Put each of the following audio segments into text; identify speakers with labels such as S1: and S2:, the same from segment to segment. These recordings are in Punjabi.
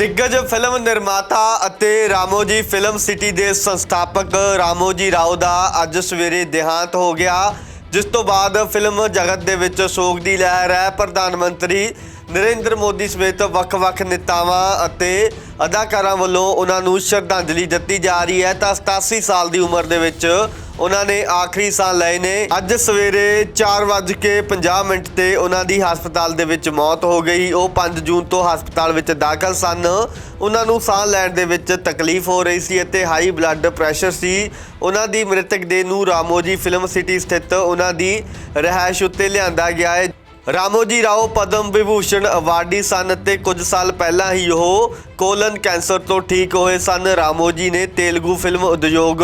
S1: ਦਿੱਗਜ ਫਿਲਮ ਨਿਰਮਾਤਾ ਅਤੇ ਰਾਮੋਜੀ ਫਿਲਮ ਸਿਟੀ ਦੇ ਸੰਸਥਾਪਕ ਰਾਮੋਜੀ ਰਾਓ ਦਾ ਅੱਜ ਸਵੇਰੇ ਦੇਹਾਂਤ ਹੋ ਗਿਆ, ਜਿਸ ਤੋਂ ਬਾਅਦ ਫਿਲਮ ਜਗਤ ਦੇ ਵਿੱਚ ਸੋਗ ਦੀ ਲਹਿਰ ਹੈ। ਪ੍ਰਧਾਨ ਮੰਤਰੀ ਨਰਿੰਦਰ ਮੋਦੀ ਸਮੇਤ ਵੱਖ-ਵੱਖ ਨੇਤਾਵਾਂ ਅਤੇ ਅਦਾਕਾਰਾਂ ਵੱਲੋਂ ਉਹਨਾਂ ਨੂੰ ਸ਼ਰਧਾਂਜਲੀ ਦਿੱਤੀ ਜਾ ਰਹੀ ਹੈ। ਤਾਂ 87 ਸਾਲ ਦੀ ਉਮਰ ਦੇ ਵਿੱਚ ਉਹਨਾਂ ਨੇ ਆਖਰੀ ਸਾਹ ਲਏ ਨੇ। ਅੱਜ ਸਵੇਰੇ 4:50 ਮਿੰਟ ਤੇ ਉਹਨਾਂ ਦੀ ਹਸਪਤਾਲ ਦੇ ਵਿੱਚ ਮੌਤ ਹੋ ਗਈ। ਉਹ 5 ਜੂਨ ਤੋਂ ਹਸਪਤਾਲ ਵਿੱਚ ਦਾਖਲ ਸਨ। ਉਹਨਾਂ ਨੂੰ ਸਾਹ ਲੈਣ ਦੇ ਵਿੱਚ ਤਕਲੀਫ ਹੋ ਰਹੀ ਸੀ ਅਤੇ ਹਾਈ ਬਲੱਡ ਪ੍ਰੈਸ਼ਰ ਸੀ। ਉਹਨਾਂ ਦੀ ਮ੍ਰਿਤਕ ਦੇਹ ਨੂੰ ਰਾਮੋਜੀ ਫਿਲਮ ਸਿਟੀ ਸਥਿਤ ਉਹਨਾਂ ਦੀ ਰਿਹਾਇਸ਼ ਉੱਤੇ ਲਿਆਂਦਾ ਗਿਆ ਹੈ। ਰਾਮੋਜੀ ਰਾਓ ਪਦਮ ਵਿਭੂਸ਼ਣ ਅਵਾਰਡੀ ਸਨ ਤੇ ਕੁਝ ਸਾਲ ਪਹਿਲਾਂ ਹੀ ਉਹ ਕੋਲਨ ਕੈਂਸਰ ਤੋਂ ਠੀਕ ਹੋਏ ਸਨ। ਰਾਮੋਜੀ ਨੇ ਤੇਲਗੂ ਫਿਲਮ ਉਦਯੋਗ,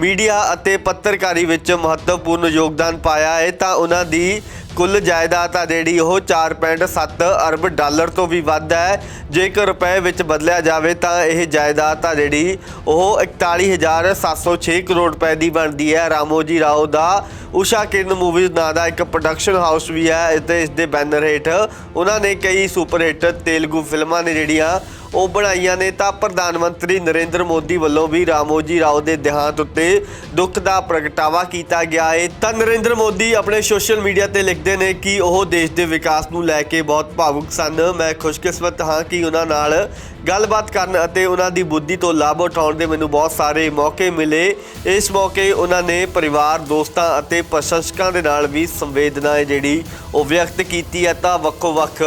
S1: ਮੀਡੀਆ ਅਤੇ ਪੱਤਰਕਾਰੀ ਵਿੱਚ ਮਹੱਤਵਪੂਰਨ ਯੋਗਦਾਨ ਪਾਇਆ ਹੈ ਤਾਂ ਉਹਨਾਂ ਦੀ ਕੁੱਲ ਜਾਇਦਾਦ ਆ ਜਿਹੜੀ ਉਹ 4.7 ਅਰਬ ਡਾਲਰ ਤੋਂ ਵੀ ਵੱਧ ਹੈ। ਜੇਕਰ ਰੁਪਏ ਵਿੱਚ ਬਦਲਿਆ ਜਾਵੇ ਤਾਂ ਇਹ ਜਾਇਦਾਦ ਆ ਜਿਹੜੀ ਉਹ 41706 ਕਰੋੜ ਰੁਪਏ ਦੀ ਬਣਦੀ ਹੈ। ਰਾਮੋਜੀ ਰਾਓ ਦਾ ਉਸ਼ਾ ਕਿਰਨ ਮੂਵੀਜ਼ ਨਾਂ ਦਾ ਇੱਕ ਪ੍ਰੋਡਕਸ਼ਨ ਹਾਊਸ ਵੀ ਹੈ ਅਤੇ ਇਸ ਦੇ ਬੈਨਰ ਹੇਠ ਉਹਨਾਂ ਨੇ ਕਈ ਸੁਪਰ ਹਿੱਟ ਤੇਲਗੂ ਫਿਲਮਾਂ ਨੇ ਜਿਹੜੀਆਂ ਉਹ ਬਣਾਈਆਂ ਨੇ ਤਾਂ ਪ੍ਰਧਾਨ ਮੰਤਰੀ ਨਰਿੰਦਰ ਮੋਦੀ ਵੱਲੋਂ ਵੀ ਰਾਮੋਜੀ ਰਾਓ ਦੇ ਦੇਹਾਂਤ ਉੱਤੇ ਦੁੱਖ ਦਾ ਪ੍ਰਗਟਾਵਾ ਕੀਤਾ ਗਿਆ ਹੈ ਤਾਂ ਨਰਿੰਦਰ ਮੋਦੀ ਆਪਣੇ ਸੋਸ਼ਲ ਮੀਡੀਆ ਤੇ ਲਿਖਦੇ ਨੇ ਕਿ ਉਹ ਦੇਸ਼ ਦੇ ਵਿਕਾਸ ਨੂੰ ਲੈ ਕੇ ਬਹੁਤ ਭਾਵੁਕ ਸਨ। ਮੈਂ ਖੁਸ਼ਕਿਸਮਤ ਹਾਂ ਕਿ ਉਹਨਾਂ ਨਾਲ ਗੱਲਬਾਤ ਕਰਨ ਅਤੇ ਉਹਨਾਂ ਦੀ ਬੁੱਧੀ ਤੋਂ ਲਾਭ ਉਠਾਉਣ ਦੇ ਮੈਨੂੰ ਬਹੁਤ ਸਾਰੇ ਮੌਕੇ ਮਿਲੇ। ਇਸ ਮੌਕੇ ਉਹਨਾਂ ਨੇ ਪਰਿਵਾਰ, ਦੋਸਤਾਂ ਅਤੇ ਪ੍ਰਸ਼ੰਸਕਾਂ ਦੇ ਨਾਲ ਵੀ ਸੰਵੇਦਨਾ ਹੈ ਜਿਹੜੀ ਉਹ ਵਿਅਕਤ ਕੀਤੀ ਹੈ। ਤਾਂ ਵੱਖੋ-ਵੱਖ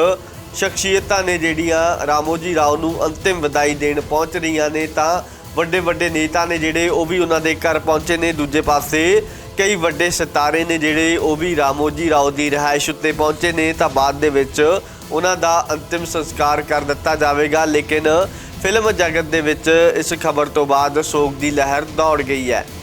S1: ਸ਼ਖਸੀਅਤਾਂ ਨੇ ਜਿਹੜੀਆਂ ਰਾਮੋਜੀ ਰਾਓ ਨੂੰ ਅੰਤਿਮ ਵਿਦਾਈ ਦੇਣ ਪਹੁੰਚ ਰਹੀਆਂ ਨੇ, ਤਾਂ ਵੱਡੇ ਵੱਡੇ ਨੇਤਾ ਨੇ ਜਿਹੜੇ, ਉਹ ਵੀ ਉਹਨਾਂ ਦੇ ਘਰ ਪਹੁੰਚੇ ਨੇ। ਦੂਜੇ ਪਾਸੇ ਕਈ ਵੱਡੇ ਸਿਤਾਰੇ ਨੇ ਜਿਹੜੇ, ਉਹ ਵੀ ਰਾਮੋਜੀ ਰਾਓ ਦੀ ਰਿਹਾਇਸ਼ ਉੱਤੇ ਪਹੁੰਚੇ ਨੇ। ਤਾਂ ਬਾਅਦ ਦੇ ਵਿੱਚ ਉਹਨਾਂ ਦਾ ਅੰਤਿਮ ਸੰਸਕਾਰ ਕਰ ਦਿੱਤਾ ਜਾਵੇਗਾ। ਲੇਕਿਨ ਫਿਲਮ ਜਗਤ ਦੇ ਵਿੱਚ ਇਸ ਖਬਰ ਤੋਂ ਬਾਅਦ ਸੋਗ ਦੀ ਲਹਿਰ ਦੌੜ ਗਈ ਹੈ।